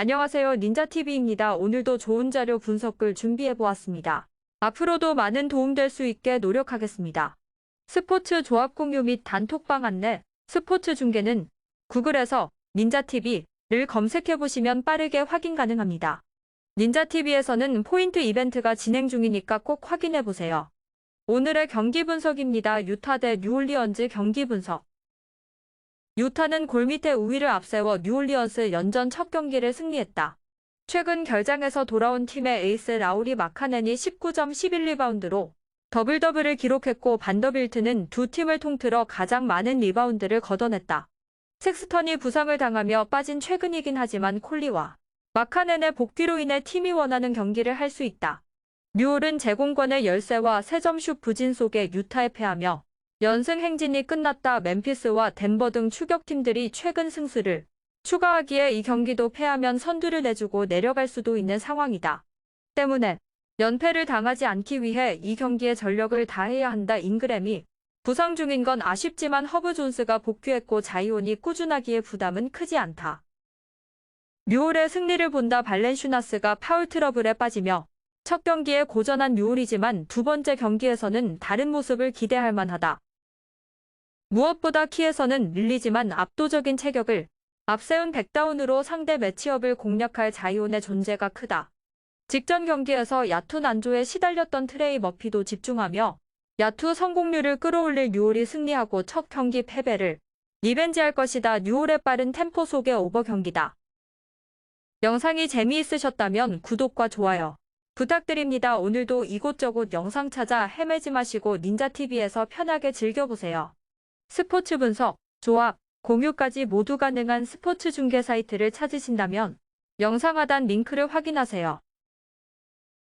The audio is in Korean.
안녕하세요. 닌자TV입니다. 오늘도 좋은 자료 분석글 준비해보았습니다. 앞으로도 많은 도움될 수 있게 노력하겠습니다. 스포츠 조합 공유 및 단톡방 안내, 스포츠 중계는 구글에서 닌자TV를 검색해보시면 빠르게 확인 가능합니다. 닌자TV에서는 포인트 이벤트가 진행 중이니까 꼭 확인해보세요. 오늘의 경기 분석입니다. 유타 대 뉴올리언즈 경기 분석. 유타는 골 밑에 우위를 앞세워 뉴올리언스 연전 첫 경기를 승리했다. 최근 결장에서 돌아온 팀의 에이스 라우리 마카넨이 19점 11리바운드로 더블 더블을 기록했고 반더빌트는 두 팀을 통틀어 가장 많은 리바운드를 걷어냈다. 섹스턴이 부상을 당하며 빠진 최근이긴 하지만 콜리와 마카넨의 복귀로 인해 팀이 원하는 경기를 할 수 있다. 뉴올은 제공권의 열세와 3점슛 부진 속에 유타에 패하며 연승 행진이 끝났다 멤피스와 덴버 등 추격팀들이 최근 승수를 추가하기에 이 경기도 패하면 선두를 내주고 내려갈 수도 있는 상황이다. 때문에 연패를 당하지 않기 위해 이 경기에 전력을 다해야 한다 잉그램이 부상 중인 건 아쉽지만 허브 존스가 복귀했고 자이온이 꾸준하기에 부담은 크지 않다. 뉴올의 승리를 본다 발렌슈나스가 파울 트러블에 빠지며 첫 경기에 고전한 뉴올이지만 두 번째 경기에서는 다른 모습을 기대할 만하다. 무엇보다 키에서는 밀리지만 압도적인 체격을 앞세운 백다운으로 상대 매치업을 공략할 자이온의 존재가 크다. 직전 경기에서 야투 난조에 시달렸던 트레이 머피도 집중하며 야투 성공률을 끌어올릴 뉴올이 승리하고 첫 경기 패배를 리벤지할 것이다. 뉴올의 빠른 템포 속의 오버 경기다. 영상이 재미있으셨다면 구독과 좋아요 부탁드립니다. 오늘도 이곳저곳 영상 찾아 헤매지 마시고 닌자TV에서 편하게 즐겨보세요. 스포츠 분석, 조합, 공유까지 모두 가능한 스포츠 중계 사이트를 찾으신다면 영상 하단 링크를 확인하세요.